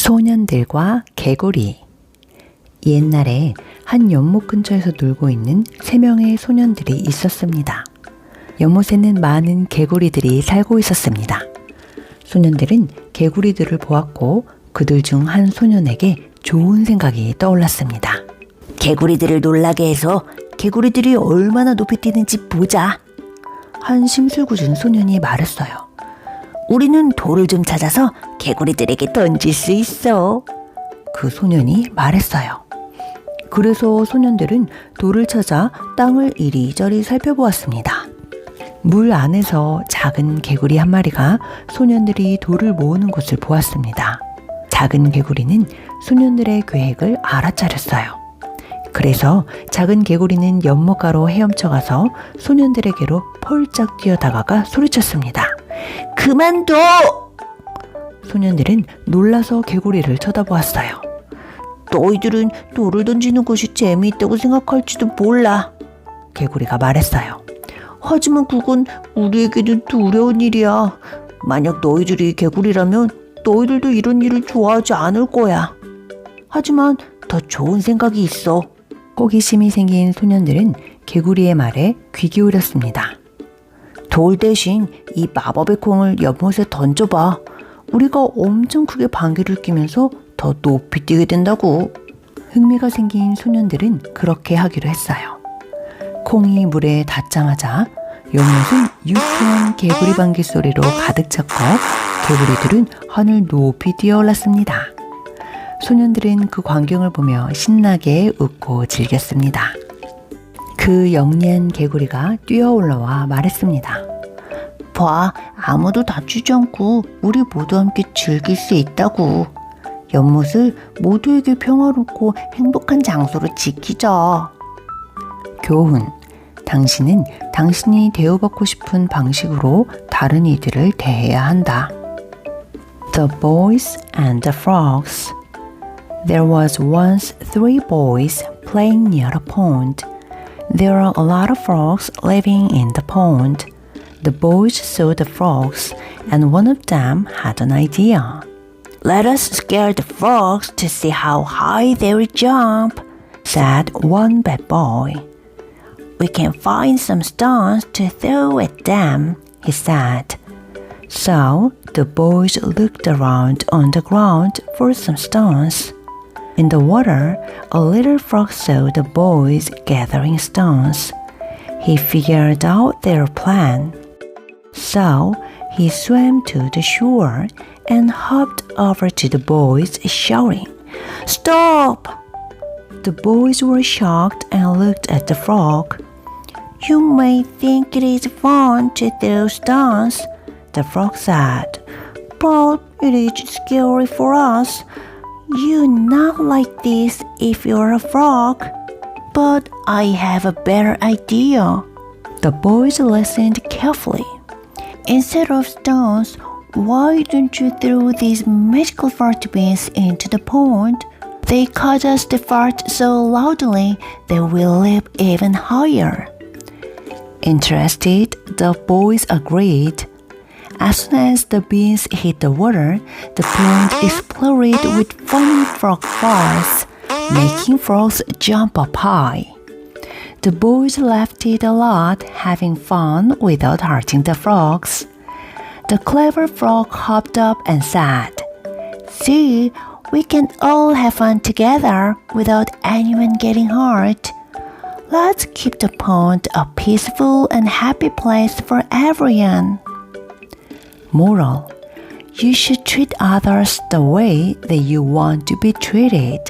소년들과 개구리 옛날에 한 연못 근처에서 놀고 있는 세 명의 소년들이 있었습니다. 연못에는 많은 개구리들이 살고 있었습니다. 소년들은 개구리들을 보았고 그들 중 한 소년에게 좋은 생각이 떠올랐습니다. 개구리들을 놀라게 해서 개구리들이 얼마나 높이 뛰는지 보자. 한 심술궂은 소년이 말했어요. 우리는 돌을 좀 찾아서 개구리들에게 던질 수 있어. 그 소년이 말했어요. 그래서 소년들은 돌을 찾아 땅을 이리저리 살펴보았습니다. 물 안에서 작은 개구리 한 마리가 소년들이 돌을 모으는 것을 보았습니다. 작은 개구리는 소년들의 계획을 알아차렸어요. 그래서 작은 개구리는 연못가로 헤엄쳐가서 소년들에게로 펄쩍 뛰어다가가 소리쳤습니다. 그만둬! 소년들은 놀라서 개구리를 쳐다보았어요. 너희들은 돌을 던지는 것이 재미있다고 생각할지도 몰라. 개구리가 말했어요. 하지만 그건 우리에게는 두려운 일이야. 만약 너희들이 개구리라면 너희들도 이런 일을 좋아하지 않을 거야. 하지만 더 좋은 생각이 있어. 호기심이 생긴 소년들은 개구리의 말에 귀 기울였습니다. 돌 대신 이 마법의 콩을 연못에 던져봐. 우리가 엄청 크게 방귀를 뀌면서 더 높이 뛰게 된다고. 흥미가 생긴 소년들은 그렇게 하기로 했어요. 콩이 물에 닿자마자 연못은 유쾌한 개구리 방귀 소리로 가득 찼고 개구리들은 하늘 높이 뛰어올랐습니다. 소년들은 그 광경을 보며 신나게 웃고 즐겼습니다. 그 영리한 개구리가 뛰어 올라와 말했습니다. 봐, 아무도 다치지 않고 우리 모두 함께 즐길 수 있다고. 연못을 모두에게 평화롭고 행복한 장소로 지키자. 교훈. 당신은 당신이 대우받고 싶은 방식으로 다른 이들을 대해야 한다. The Boys and the Frogs There was once three boys playing near a pond. There are a lot of frogs living in the pond. The boys saw the frogs, and one of them had an idea. Let us scare the frogs to see how high they will jump, Said one bad boy. We can find some stones to throw at them, he said. So the boys looked around on the ground for some stones. In the water, a little frog saw the boys gathering stones. He figured out their plan. So he swam to the shore and hopped over to the boys, shouting, Stop! The boys were shocked and looked at the frog. You may think it is fun to throw stones, The frog said, but it is scary for us. You not like this if you're a frog. But I have a better idea. The boys listened carefully. Instead of stones, why don't you throw these magical fart beans into the pond? They cause us to fart so loudly that we leap even higher. Interested, the boys agreed. As soon as the beans hit the water, the pond exploded with funny frog farts, making frogs jump up high. The boys laughed it a lot, having fun without hurting the frogs. The clever frog hopped up and said, See, we can all have fun together without anyone getting hurt. Let's keep the pond a peaceful and happy place for everyone. Moral You should treat others the way that you want to be treated.